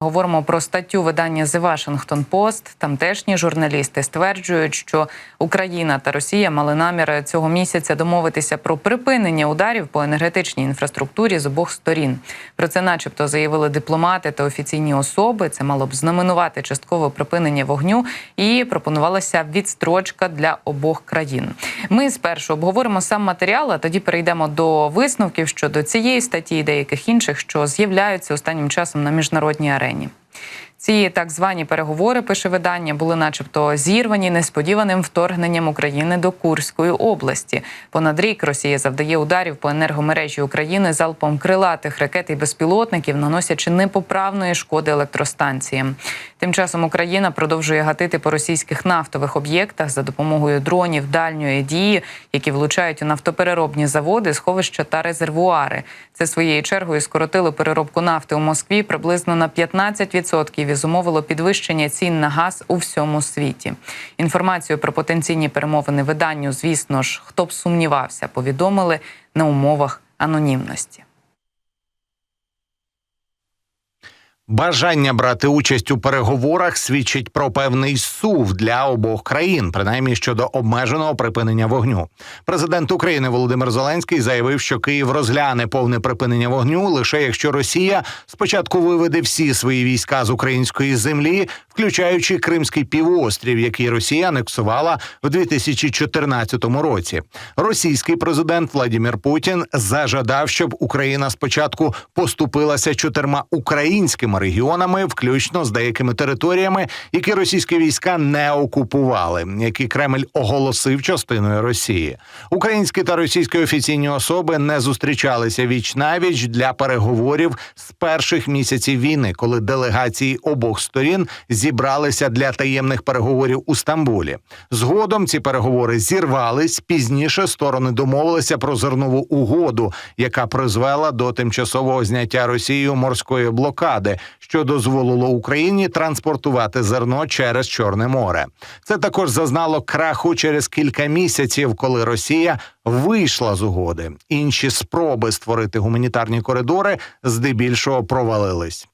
Говоримо про статтю видання The Washington Post. Тамтешні журналісти стверджують, що Україна та Росія мали намір цього місяця домовитися про припинення ударів по енергетичній інфраструктурі з обох сторін. Про це, начебто, заявили дипломати та офіційні особи. Це мало б знаменувати часткове припинення вогню і пропонувалася відстрочка для обох країн. Ми спершу обговоримо сам матеріал, а тоді перейдемо до висновків щодо цієї статті і деяких інших, що з'являються останнім часом на міжнародній арені арені. Ці так звані переговори, пише видання, були, начебто, зірвані несподіваним вторгненням України до Курської області. Понад рік Росія завдає ударів по енергомережі України залпом крилатих ракет і безпілотників, наносячи непоправної шкоди електростанціям. Тим часом Україна продовжує гатити по російських нафтових об'єктах за допомогою дронів дальньої дії, які влучають у нафтопереробні заводи, сховища та резервуари. Це своєю чергою скоротило переробку нафти у Москві приблизно на 15% і зумовило підвищення цін на газ у всьому світі. Інформацію про потенційні перемовини виданню, звісно ж, хто б сумнівався, повідомили на умовах анонімності. Бажання брати участь у переговорах свідчить про певний сув для обох країн, принаймні щодо обмеженого припинення вогню. Президент України Володимир Зеленський заявив, що Київ розгляне повне припинення вогню лише якщо Росія спочатку виведе всі свої війська з української землі, включаючи Кримський півострів, який Росія анексувала в 2014 році. Російський президент Владимир Путін зажадав, щоб Україна спочатку поступилася чотирма українськими регіонами, включно з деякими територіями, які російські війська не окупували, які Кремль оголосив частиною Росії. Українські та російські офіційні особи не зустрічалися віч навіч для переговорів з перших місяців війни, коли делегації обох сторін зібралися для таємних переговорів у Стамбулі. Згодом ці переговори зірвались. Пізніше сторони домовилися про зернову угоду, яка призвела до тимчасового зняття Росією морської блокади, що дозволило Україні транспортувати зерно через Чорне море. Це також зазнало краху через кілька місяців, коли Росія вийшла з угоди. Інші спроби створити гуманітарні коридори здебільшого провалились.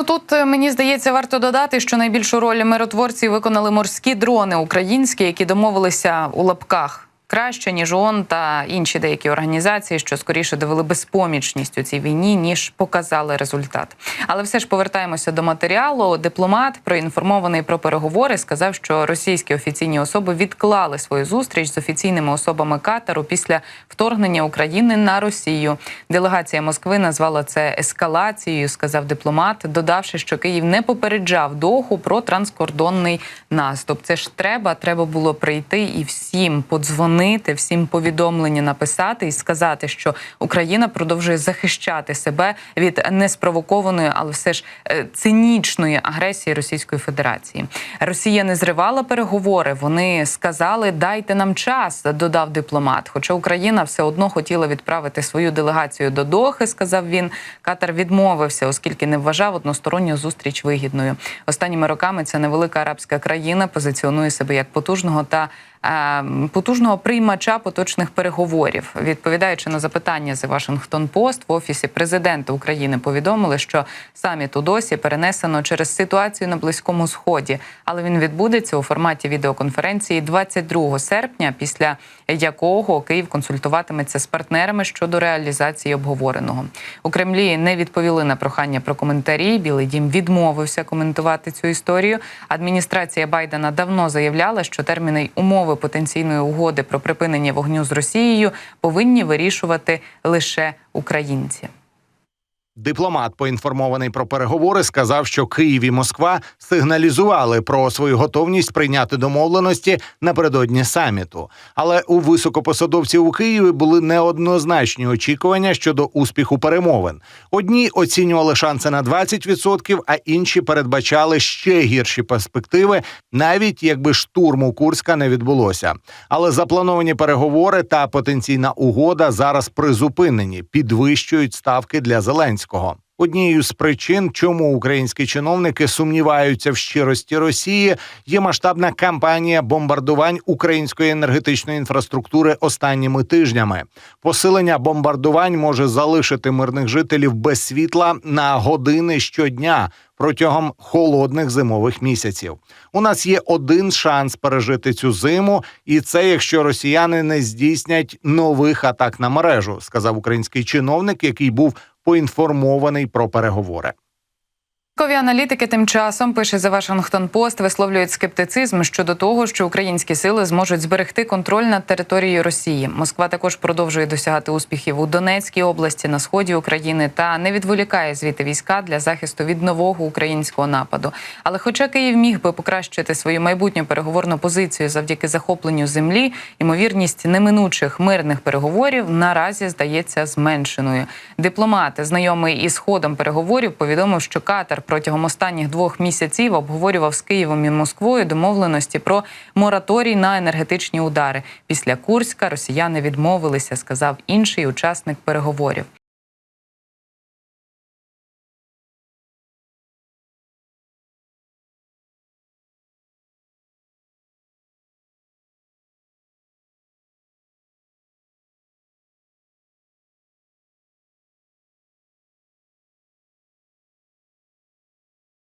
Ну, Тут е, мені здається, варто додати, що найбільшу роль миротворців виконали морські дрони українські, які домовилися у лапках. Краще ніж ООН та інші деякі організації, що скоріше довели безпомічність у цій війні, ніж показали результат. Але все ж повертаємося до матеріалу. Дипломат, проінформований про переговори, сказав, що російські офіційні особи відклали свою зустріч з офіційними особами Катару після вторгнення України на Росію. Делегація Москви назвала це ескалацією, сказав дипломат, додавши, що Київ не попереджав Доху про транскордонний наступ. Це ж треба, треба було прийти і всім подзвонити подзвонити, всім повідомлення написати і сказати, що Україна продовжує захищати себе від неспровокованої, але все ж е, цинічної агресії Російської Федерації. Росія не зривала переговори. Вони сказали, дайте нам час, додав дипломат. Хоча Україна все одно хотіла відправити свою делегацію до Дохи, сказав він. Катар відмовився, оскільки не вважав односторонню зустріч вигідною. Останніми роками ця невелика арабська країна позиціонує себе як потужного та потужного приймача поточних переговорів. Відповідаючи на запитання з Вашингтон Пост в офісі президента України, повідомили, що саміт у досі перенесено через ситуацію на близькому сході, але він відбудеться у форматі відеоконференції 22 серпня, після якого Київ консультуватиметься з партнерами щодо реалізації обговореного. У Кремлі не відповіли на прохання про коментарі. Білий дім відмовився коментувати цю історію. Адміністрація Байдена давно заявляла, що терміни й умови потенційної угоди про припинення вогню з Росією повинні вирішувати лише українці. Дипломат, поінформований про переговори, сказав, що Київ і Москва сигналізували про свою готовність прийняти домовленості напередодні саміту. Але у високопосадовців у Києві були неоднозначні очікування щодо успіху перемовин. Одні оцінювали шанси на 20%, а інші передбачали ще гірші перспективи, навіть якби штурму Курська не відбулося. Але заплановані переговори та потенційна угода зараз призупинені, підвищують ставки для Зеленського. Однією з причин, чому українські чиновники сумніваються в щирості Росії, є масштабна кампанія бомбардувань української енергетичної інфраструктури останніми тижнями. Посилення бомбардувань може залишити мирних жителів без світла на години щодня протягом холодних зимових місяців. У нас є один шанс пережити цю зиму, і це якщо росіяни не здійснять нових атак на мережу, сказав український чиновник, який був поінформований про переговори. Кові аналітики тим часом пише за Вашингтон Пост, висловлюють скептицизм щодо того, що українські сили зможуть зберегти контроль над територією Росії. Москва також продовжує досягати успіхів у Донецькій області на сході України та не відволікає звідти війська для захисту від нового українського нападу. Але, хоча Київ міг би покращити свою майбутню переговорну позицію завдяки захопленню землі, ймовірність неминучих мирних переговорів наразі здається зменшеною. Дипломат, знайомий із ходом переговорів, повідомив, що Катар протягом останніх двох місяців обговорював з Києвом і Москвою домовленості про мораторій на енергетичні удари. Після Курська росіяни відмовилися, сказав інший учасник переговорів.